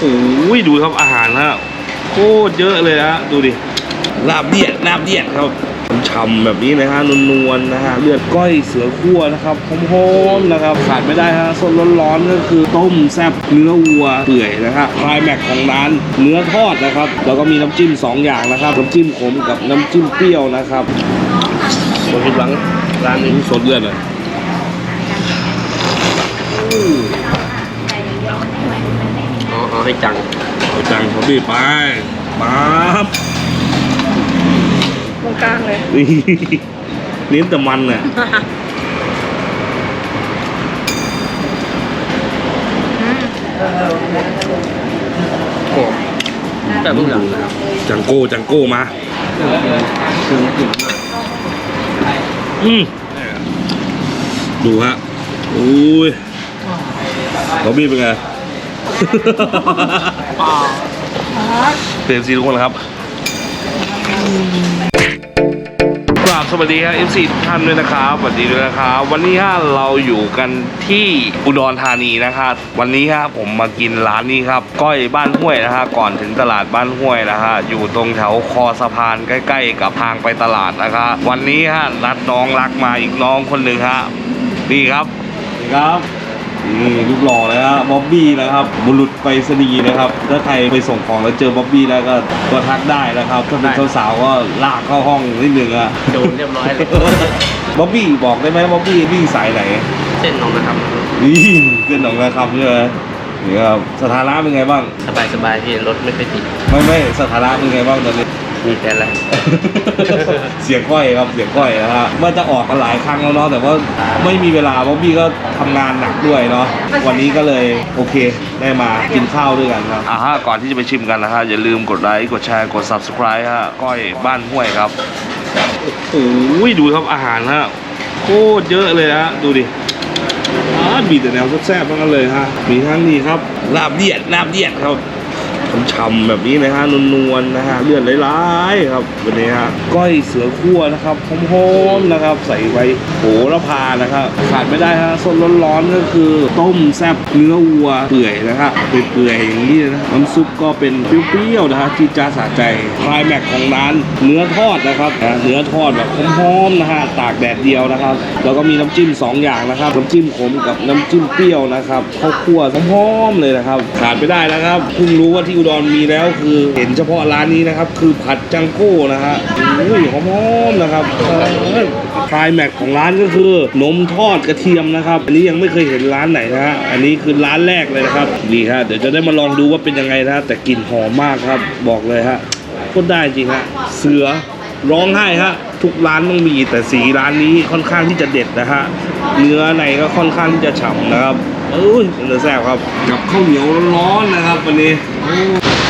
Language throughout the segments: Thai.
โอ้ยดูครับอาหารฮะโคตรเยอะเลยฮะดูดิลาบเดียดลาบเดียดครับช่ำๆแบบนี้นะฮะนวลๆนะฮะเลือดก้อยเสือคั่วนะครับหอมๆนะครับขาดไม่ได้ฮะสดร้อนๆก็คือต้มแซ่บเนื้อวัวเปื่อยนะฮะคลายแม็กของร้านเนื้อทอดนะครับแล้วก็มีน้ำจิ้มสองอย่างนะครับน้ำจิ้มขมกับน้ำจิ้มเปรี้ยวนะครับบนผิดหวังร้านนี้สดเลือดเลยอ๋อ เอาให้จัง เอาจังเขาบีบไปป๊าบตรงกลางเลยนี่เน้นแต่มันน่ะโอ้แต่ทุกอย่างนะครับจังโก้จังโก้มาคือกลิ่นมากอืมดูฮะอุ้ยเขาบีบเป็นไง เปลี่ยนสีทุกคนครับกราบสวัสดีครับ FC ทุกท่านด้วยนะครับสวัสดีด้วยนะครับวันนี้ฮะเราอยู่กันที่อุดรธานีนะครับวันนี้ฮะผมมากินร้านนี้ครับ ก้อยบ้านห้วยนะฮะก่อนถึงตลาดบ้านห้วยนะฮะอยู่ตรงแถวคอสะพานใกล้ ๆ กับทางไปตลาดนะครับวันนี้ฮะนัดน้องรักมาอีกน้องคนหนึ่งฮะนี่ครับนี่ครับ นี่รูปหล่อเลยฮะบ๊อบบี้นะครับ บุรุษไปรษณีย์นะครับ ถ้าใครไปส่งของแล้วเจอบ๊อบบี้แล้วก็ก็ทักได้นะครับ ถ้าเป็นสาวๆก็ลากเข้าห้องนิดนึงอะโดนเรียบร้อยเลยบ๊อบบี้บอกได้ไหมบ๊อบบี้วิ่งสายไหนเส้นน้องนะครับนี่เส้นหนองนาคำใช่ไหมนี่ครับสถานะเป็นไงบ้าง สบายสบายๆพี่รถไม่ค่อยติดไม่ไม่สถานะเป็นไงบ้างตอนนี้ มีแฟนแล้วเสียงก้อยครับเสียงก้อยนะฮะว่าจะออกกันหลายครั้งแล้วเนาะแต่ว่าไม่มีเวลาเพราะพี่ก็ทำงานหนักด้วยเนาะวันนี้ก็เลยโอเคได้มากินข้าวด้วยกันครับอ่าฮะก่อนที่จะไปชิมกันนะฮะอย่าลืมกดไลค์กดแชร์กด subscribe ฮะก้อยบ้านห้วยครับโอ้ยดูครับอาหารฮะโคตรเยอะเลยฮะดูดิอามีแต่แนวแซ่บๆทั้งนั้นเลยฮะมีทั้งนี้ครับลาบเดียดลาบเดียดครับ ช่ำๆแบบนี้นะฮะนวลๆนะฮะเลือดไหลๆครับวันนี้ฮะก้อยเสือคั่วนะครับหอมๆนะครับ ใส่ใบโหระพานะครับขาดไม่ได้ฮะสดร้อนๆก็คือต้มแซ่บเนื้อวัวเปื่อยนะฮะเปื่อยๆอย่างนี้นะน้ำซุปก็เป็นเปรี้ยวๆนะฮะจีดจ้าสะใจคลายแม็กของร้านเนื้อทอดนะครับเนื้อทอดแบบหอมๆนะฮะตากแดดเดียวนะครับแล้วก็มีน้ำจิ้มสองอย่างนะครับน้ำจิ้มขมกับน้ำจิ้มเปรี้ยวนะครับข้าวคั่วหอมๆเลยนะครับขาดไม่ได้นะครับเพิ่งรู้ว่าที่อุดรมีแล้วคือเห็นเฉพาะร้านนี้นะครับ คือผัดจังโก้นะฮะอุ้ยหอมๆนะครับคลายแม็กของร้านก็คือนมทอดกระเทียมนะครับ อันนี้ยังไม่เคยเห็นร้านไหนนะฮะอันนี้คือร้านแรกเลยนะครับนี่ฮะเดี๋ยวจะได้มาลองดูว่าเป็นยังไงนะแต่กลิ่นหอมมากครับ บอกเลยฮะโคตรได้จริงฮะเสือร้องไห้ฮะทุกร้านต้องมีแต่สีร้านนี้ค่อนข้างที่จะเด็ดนะฮะเนื้อในก็ค่อนข้างที่จะฉ่ำนะครับ เอ้ยเป็นเนื้อแซ่บครับกับข้าวเหนียวร้อนๆนะครับ วันนี้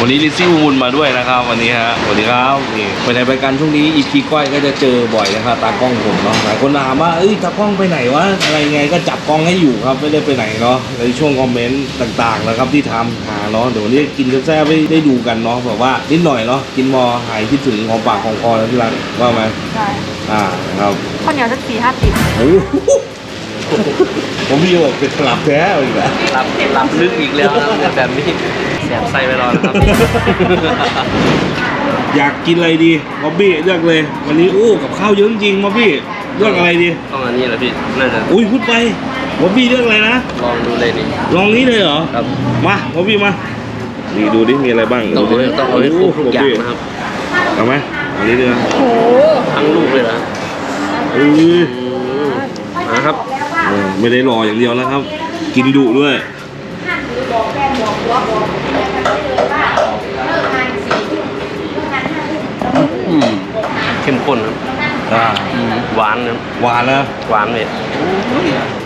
วันนี้ลิซซี่วูนมาด้วยนะครับ วันนี้ฮะสวัสดีครับนี่ไปไหนไปกันช่วงนี้อีพีก้อยก็จะเจอบ่อยนะครับตากล้องผมเนาะหลายคนถามว่าเอ้ยตากล้องไปไหนวะอะไรไงก็จับกล้องให้อยู่ครับไม่ได้ไปไหนเนาะในช่วงคอมเมนต์ต่างๆนะครับที่ทำหาเนาะเดี๋ยววันนี้กินแซ่บๆให้ได้ดูกันเนาะแบบว่านิดหน่อยเนาะกินมอหายคิดถึงของปากของคอแล้วที่รักว่าไหมใช่อ่าครับข้าวเหนียวสักสี่ห้าสิบโอ้โห ผมพี่บอกเป็นกลับแท้อีกแล้วหลับหลับลึกอีกแล้วนะแบบนี้แสบไส้ไปรอแล้วครับอยากกินอะไรดีบ๊อบบี้เลือกเลย วันนี้โอ้กับข้าวเยอะจริงบ๊อบบี้เลือกอะไรดีต้องอันนี้แหละพี่น่าจะอุ้ยพูดไปบ๊อบบี้เลือกอะไรนะลองดูเลยดิลองนี้เลยเหรอครับมาบ๊อบบี้มานี่ดูดิมีอะไรบ้างต้องเอาให้ต้องเอาให้ครบทุกอย่างโนะครับเอาไหมอันนี้ดีนะโอ้ทั้งลูกเลยนะอุ้ยอืมมาครับเออ ไม่ได้รออย่างเดียวนะครับ กินดุด้วยอืมเข้มข้นครับอ่าอืมหวานครับหวานนะหวานเลย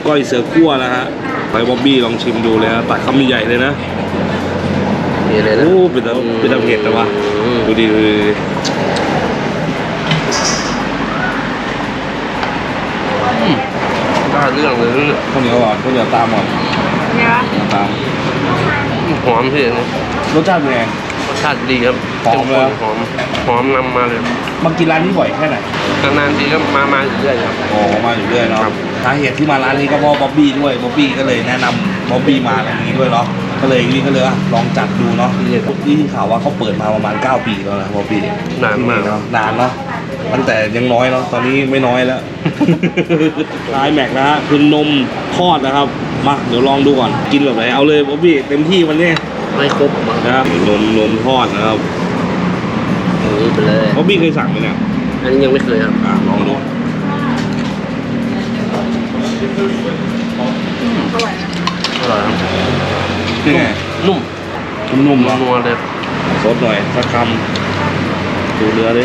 ก้อยเสือคั่วนะฮะไปบ๊อบบี้ลองชิมดูเลยฮะตัดคำใหญ่ๆเลยนะนี่เลยนะโอ้เป็นตาเป็นตาเผ็ดแต่ว่าอืมดูดิดูดิดูดิ ได้ เรื่องเลยนะข้าวเหนียวหวานข้าวเหนียวตามหมดเนี่ยตามหอมพี่นะรสชาติเป็นไงรสชาติดีครับหอมเลยหอมหอมนำมาเลยมากินร้านนี้บ่อยแค่ไหนนานๆทีก็มามาอยู่เรื่อยครับอ๋อมาอยู่เรื่อยเนาะครับสาเหตุที่มาร้านนี้ก็เพราะบ๊อบบี้ด้วยบ๊อบบี้ก็เลยแนะนำบ๊อบบี้มาอย่างนี้ด้วยเนาะก็เลยนี่ก็เลยอะลองจัดดูเนาะนี่ข่าวว่าเขาเปิดมาประมาณ 9 ปีแล้วนะพอปีนานมากเนาะนานเนาะตั้งแต่ยังน้อยเนาะตอนนี้ไม่น้อยแล้ว ลายแม็กนะฮะคือนมทอดนะครับ มาเดี๋ยวลองดูก่อน กินแบบไหน เอาเลยบ๊อบบี้เต็มที่วันนี้ไม่ครบมานะครับนมนมทอดนะครับอย่างนี้ไปเลย บ๊อบบี้เคยสั่งไหมเนี่ย อันนี้ยังไม่เคยครับ อะลองดูอร่อยนะอร่อยครับนี่ไงนุ่มนุ่มๆเนาะนัวเลยซดหน่อยสักคำดูเนื้อดิ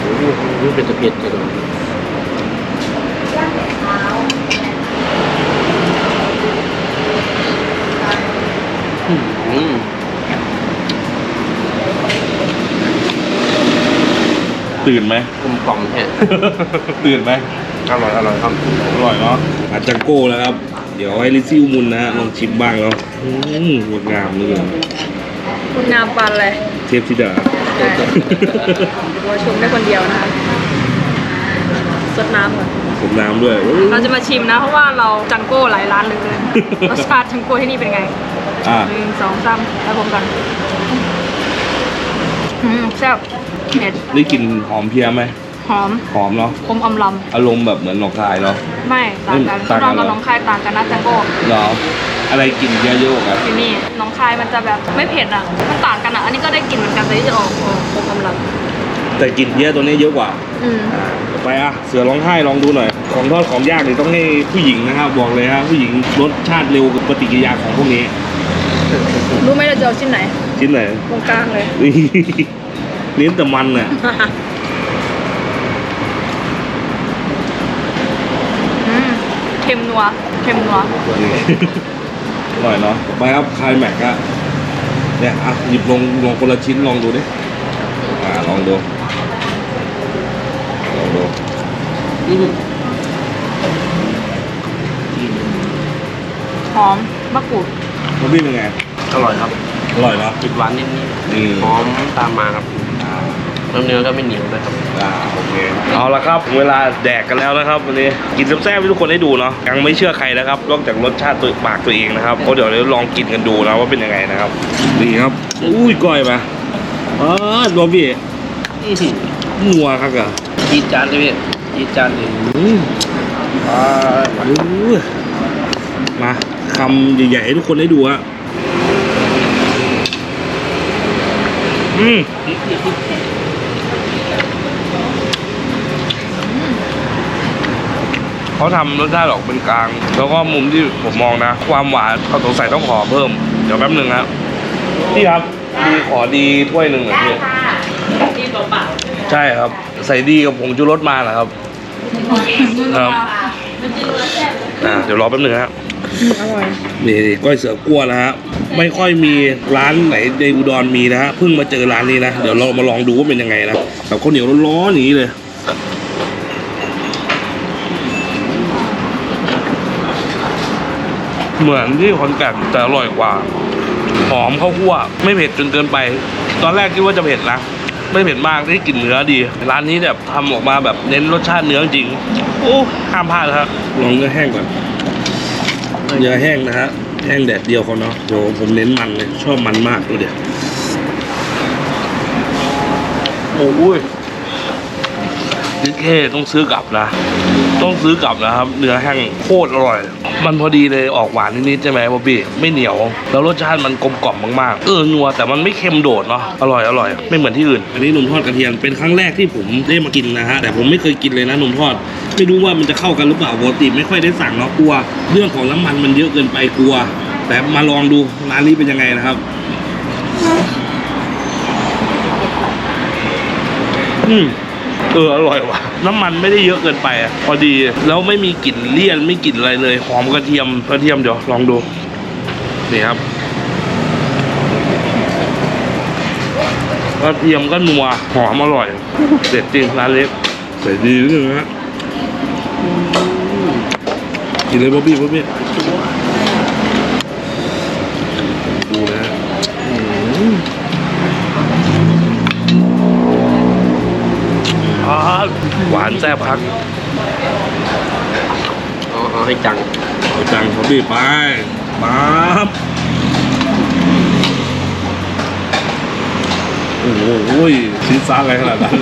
โอ้โหนี่เป็นตะเพียนเลยอืม ตื่นไหม กลมกล่อมแค่ตื่นไหม อร่อยอร่อยครับอร่อยเนาะอาจังโก้แล้วครับ เดี๋ยวให้ลิซิวมุนนะฮะลองชิมบ้างเนาะอืมงดงามเหลยคุณงามปันเลยเทพธิดาใช่เราชมได้คนเดียวนะคะสดน้ำก่อน ผมน้ำด้วยโอ้ยเราจะมาชิมนะ เพราะว่าเราจังโก้หลายร้านเหลยเลยรสชาติจังโก้ที่นี่เป็นไงอะหนึ่งสองสามแล้วผมกันอืมแซ่บเผ็ดได้กลิ่นหอมเพรียไหมหอมหอมเนาะคมอมลอารมณ์แบบเหมือนหนองคายเนาะำไม่ต่างกันต่างกันน้องกับเหรอน้องคายต่างกันนะจังโก้เหรออะไรกลิ่นเยอะๆกว่ากันที่นี่น้องคายมันจะแบบไม่เผ็ดอะมันต่างกันอะอันนี้ก็ได้กลิ่นเหมือนกันแต่ที่จะออกออกคมอมลแต่กลิ่นเยอะตัวนี้เยอะกว่าำอืมอ่าไปอะเสือร้องไห้ลองดูหน่อย ของทอดของยากนี่ต้องให้ผู้หญิงนะครับ บอกเลยฮะผู้หญิงรสชาติเร็วกับปฏิกิริยาของพวกนี้ รู้ไหมเราจะเอาชิ้นไหน ชิ้นไหนตรงกลางเลยนี่เน้นแต่มันน่ะอืมเค็มนัวเค็มนัวนี่อร่อยเนาะไปครับคลายแม็กอะเนี่ยอะหยิบลงลงคนละชิ้นลองดูดิอ่าลองดูลองดู อืม หอมมะกรูดมันพี่เป็นไง อร่อยครับอร่อยเนาะ ติดหวานนิดอืม ๆหอมตามมาครับอ่าแล้วเนื้อก็ไม่เหนียวเลยครับ อ่าโอเคเอาละครับเวลาแดกกันแล้วนะครับวันนี้กินแซ่บๆให้ทุกคนได้ดูเนาะยังไม่เชื่อใครนะครับนอกจากรสชาติตัวปากตัวเองนะครับก็เดี๋ยวเราลองกินกันดูนะว่าเป็นยังไงนะครับนี่ครับอุ้ยก้อยมาอ๋อโรบี้อื้อหืองัวครับอะจีดจานเลยพี่จีดจานเลยอืมอ่าอู้มา คำใหญ่ๆให้ทุกคนได้ดูอะอืมเขาทำรสชาติออกเป็นกลาง แล้วก็มุมที่ผมมองนะ ความหวานเขาสงสัยต้องขอเพิ่ม เดี๋ยวแป๊บหนึ่งครับพี่ครับดีขอดีถ้วยหนึ่งหน่อยพี่ดีตัวเปล่าใช่ครับ ใส่ดีกับผงชูรสมาเหรอครับครับอ่าเดี๋ยวรอแป๊บหนึงครับ อร่อย นี่ก้อยเสือกลัวนะฮะไม่ค่อยมีร้านไหนในอุดรมีนะฮะเพิ่งมาเจอร้านนี้นะเดี๋ยวเรามาลองดูว่าเป็นยังไงนะแบบข้าวเหนียวร้อนๆอย่างนี้เลยเหมือนที่ขอนแก่นแต่อร่อยกว่า หอมข้าวคั่ว ไม่เผ็ดจนเกินไป ตอนแรกคิดว่าจะเผ็ดนะ ไม่เผ็ดมากได้กลิ่นเนื้อดี ร้านนี้แบบทำออกมาแบบเน้นรสชาติเนื้อจริง โอ้ห้ามพลาดครับลองเนื้อแห้งก่อน เนื้อแห้งนะฮะแห้งแดดเดียวเขาเนาะเดี๋ยวผมเน้นมันเลยชอบมันมากดูเดี๋ยวโอ้ยดิเคต้องซื้อกลับนะ ต้องซื้อกลับนะครับ เนื้อแห้งโคตรอร่อย มันพอดีเลยออกหวานนิดๆใช่ไหมบ๊อบบี้ไม่เหนียว แล้วรสชาติมันกลมกล่อมมากๆ เออนัวแต่มันไม่เค็มโดดเนาะอร่อยอร่อยไม่เหมือนที่อื่น อันนี้นมทอดกระเทียมเป็นครั้งแรกที่ผมได้มากินนะฮะแต่ผมไม่เคยกินเลยนะนมทอด ไม่รู้ว่ามันจะเข้ากันหรือเปล่าปกติไม่ค่อยได้สั่งเนาะกลัว เรื่องของน้ำมันมันเยอะเกินไปกลัว แต่มาลองดูร้านนี้เป็นยังไงนะครับ อืมเอออร่อยว่ะน้ำมันไม่ได้เยอะเกินไปอะพอดีแล้วไม่มีกลิ่นเลี่ยนไม่กลิ่นอะไรเลยหอมกระเทียมกระเทียมเดี๋ยวลองดูนี่ครับกระเทียมก็นัวหอมอร่อยเด็ดจริงร้านเล็กใส่ดีด้วยนะฮะ กินเลยบ๊อบบี้บ๊อบบี้ดูนะหวานแซ่บพักเอาให้จังเอาจังบ๊อบบี้ไปมาโอ้โหสีซ่าอะไรขนาดนั้น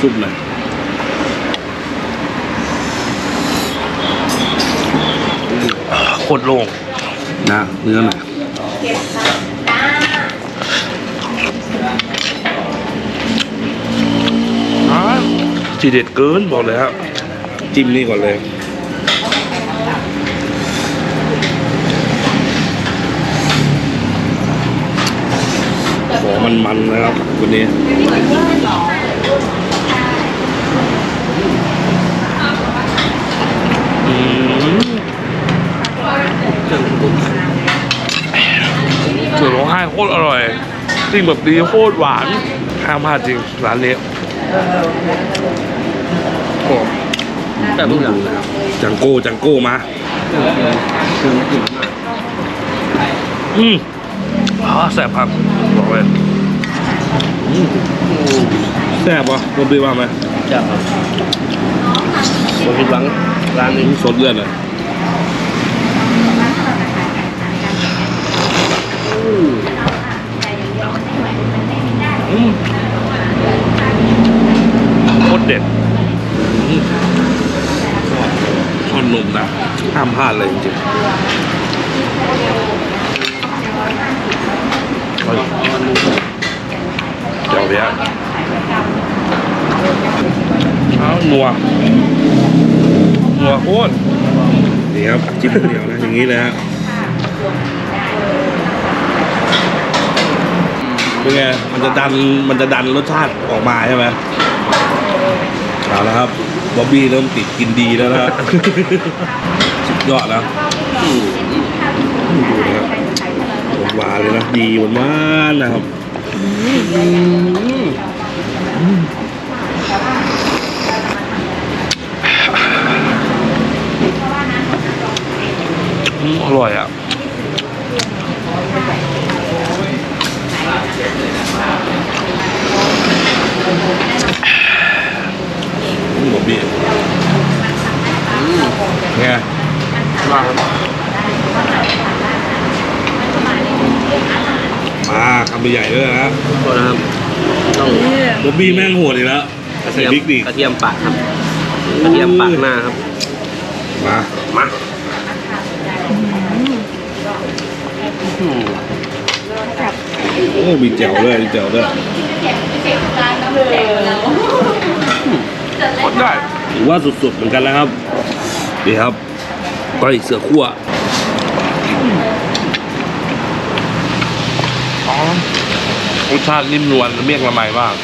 ซุ่ๆเลย ตรโล่งนะเนื้อหน่อยอ่าทีเด็ดเกินบอกเลยครับ จิ้มนี่ก่อนเลยขอมันๆนะครับวันนี้ จริงแบบดีโคตรหวานห้ามพลาดจริงร้านนี้โอ้แต่ทุกอย่างจังโก้จังโก้มาอืมอ๋อแสบครับบอกเลยแซ่บปะรสดีว่าไหมจะครับผมผิดหวังร้านนี้สดเลือดเลย โคตรเด็ดทอดนุ่มนะห้ามพลาดเลยจริงเดี๋ยวเนี้ยเอานัวนัวโคตรๆนี่ครับจิ้มข้าวเหนียวนะอย่างนี้เลยฮะเป็นไง มันจะดัน มันจะดันรสชาติออกมาใช่ไหม เอาละครับบ๊อบบี้เริ่มติดกินดีแล้วนะสุดยอดแล้วอืมดูนะครับหวานๆเลยนะดีหวานๆนะครับอืมอร่อยอะ บ๊อบบี้ไงว่าครับมาคำใหญ่ด้วยนะโทษนะครับต้องบ๊อบบี้แม่งโหดอีกแล้วกระใส่เทียมพริกดิกระเทียมปากครับกระเทียมปากหน้าครับ มา มาอืมโอ้มีแจ่วด้วยมีแจ่วด้วย โคตรได้ถือว่าสุดๆเหมือนกันแล้วครับดีครับก้อยเสือขั้วอ๋อรสชาตินิ่มนวลเมี่ยงละไมมาก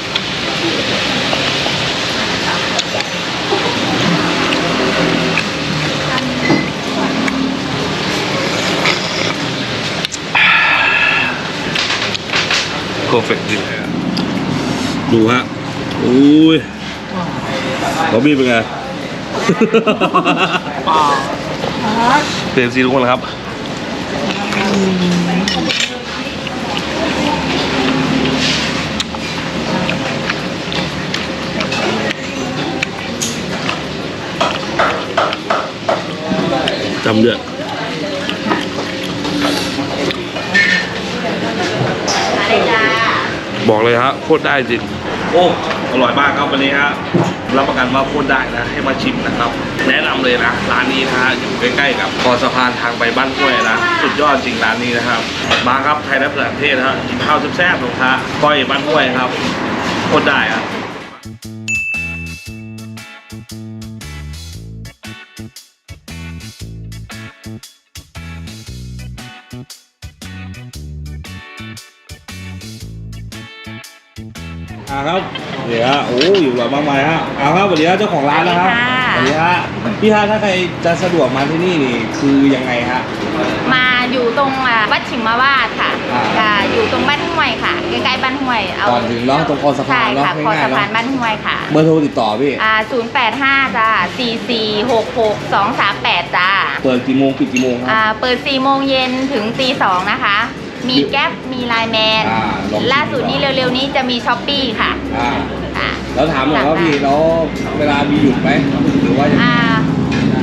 เพอร์เฟกต์จริงเลยอะดูฮะอุ้ย บ๊อบบี้เป็นไงเต็มซีทุกคนครับ จำเดือดบอกเลยฮะโคตรได้จริง โอ้ อร่อยมากครับวันนี้ฮะ รับประกันว่าโคตรได้นะให้มาชิมนะครับ แนะนำเลยนะร้านนี้นะฮะอยู่ใกล้ๆกับคอสะพานทางไปบ้านห้วยนะสุดยอดจริงร้านนี้นะครับมาครับไทยรัฐประเทศนะฮะกินข้าวแซ่บๆหรองฮะก้อยบ้านห้วยครับโคตรได้อะอ่าครับ เดี๋ยวฮะโอ้อยู่หลายมากมายฮะเอาครับสวัสดีครับเจ้าของร้านนะครับสวัสดีฮะพี่ฮะถ้าใครจะสะดวกมาที่นี่นี่คือยังไงฮะ มาอยู่ตรงอะวัดฉิมมาวาดค่ะอ่า ค่ะ อยู่ตรงบ้านห้วยค่ะใกล้ๆบ้านห้วยเอาก่อนถึงเนาะตรงคอสะพาใช่นเนาะค่ะคอง่ายสะๆเนาะพานบ้านห้วยค่ะเบอร์โทรติดต่อพี่ อ่า085จ้า4466 238จ้าเปิดกี่โมงปิดกี่โมงคอ่ารับเปิด4โมงเย็นถึงตี2นะคะ มีแก๊ปมีไลน์แมนอ่าลองชิมล่าสุดนี้เร็วๆนี้จะมีช้อปปี้ค่ะอ่าค่ะแล้วถามหน่อยว่าพี่แล้วเวลามีหยุดไหมหรือว่ายังไงอ่า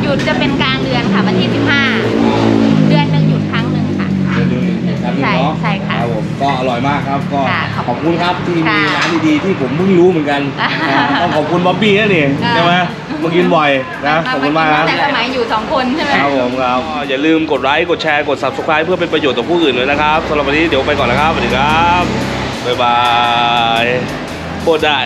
หยุดจะเป็นกลางเดือนค่ะวันที่ 15 เดือนหนึ่งหยุดครั้งหนึ่งค่ะเดี๋ยวดูอีกครั้งหนึงเนาะใช่ใช่ค่ะรับผมก็อร่อยมากครับก็ค่ะขอบคุณครับที่มีค่ะร้านดีๆที่ผมเพิ่งรู้เหมือนกันอ่าอ่าต้องขอบคุณบ๊อบบี้นั่นเองอ่า ใช่ไหม มากินบ่อยนะขอบคุณมากครับแต่สมัยอยู่สองคนใช่ไหมครับผมครับก็อย่าลืมกดไลค์กดแชร์กด subscribe เพื่อเป็นประโยชน์ต่อผู้อื่นด้วยนะครับสำหรับวันนี้เดี๋ยวไปก่อนนะครับสวัสดีครับบ๊ายบายโคตรได้